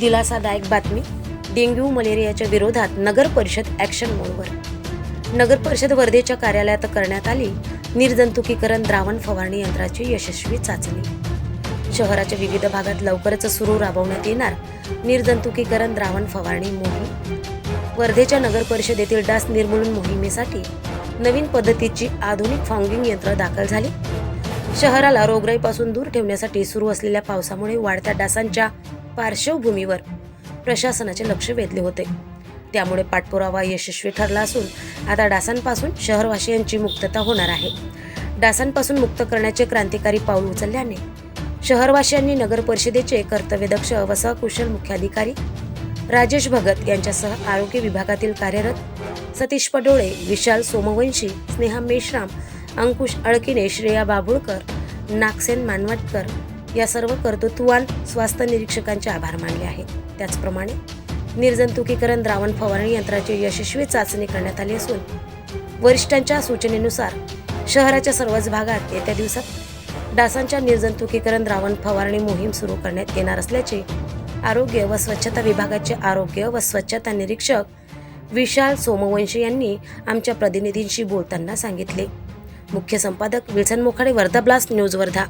दिलासादायक बातमी डेंग्यू मलेरियाच्या विरोधात नगर परिषद ॲक्शन मोडवर नगर परिषद वर्धेच्या कार्यालयात करण्यात आली निर्जंतुकीकरण द्रावण फवारणी यंत्राची यशस्वी चाचणी. शहराच्या विविध भागात लवकरच सुरू राबवण्यात येणार निर्जंतुकीकरण द्रावण फवारणी मोहीम. वर्धेच्या नगर परिषदेतील डास निर्मूलन मोहिमेसाठी नवीन पद्धतीची आधुनिक फॉगिंग यंत्र दाखल झाली. शहराला रोगराईपासून दूर ठेवण्यासाठी सुरू असलेल्या पावसामुळे वाढत्या डासांच्या पार्श्वभूमीवर प्रशासनाचे लक्ष वेधले होते. त्यामुळे पाठपुरावा यशस्वी ठरला असून आता डासांपासून शहरवासियांची मुक्तता होणार आहे. डासांपासून मुक्त करण्याचे क्रांतिकारी पाऊल उचलल्याने शहरवासियांनी नगर परिषदेचे कर्तव्यदक्ष व सहकुशल मुख्याधिकारी राजेश भगत यांच्यासह आरोग्य विभागातील कार्यरत सतीश पडोळे विशाल सोमवंशी स्नेहा मेश्राम अंकुश अळकिने श्रेया बाबुळकर नागसेन मानवटकर या सर्व कर्तृत्ववान स्वास्थ्य निरीक्षकांचे आभार मानले आहेत त्याचप्रमाणे निर्जंतुकीकरण द्रावण फवारणी यंत्राची यशस्वी चाचणी करण्यात आली असून वरिष्ठांच्या सूचनेनुसार शहराच्या सर्वच भागात येत्या दिवसात डासांच्या निर्जंतुकीकरण द्रावण फवारणी मोहीम सुरू करण्यात येणार असल्याचे आरोग्य व स्वच्छता विभागाचे आरोग्य व स्वच्छता निरीक्षक विशाल सोमवंशी यांनी आमच्या प्रतिनिधींशी बोलताना सांगितले. मुख्य संपादक Wilson Mokhade Wardha blast news Wardha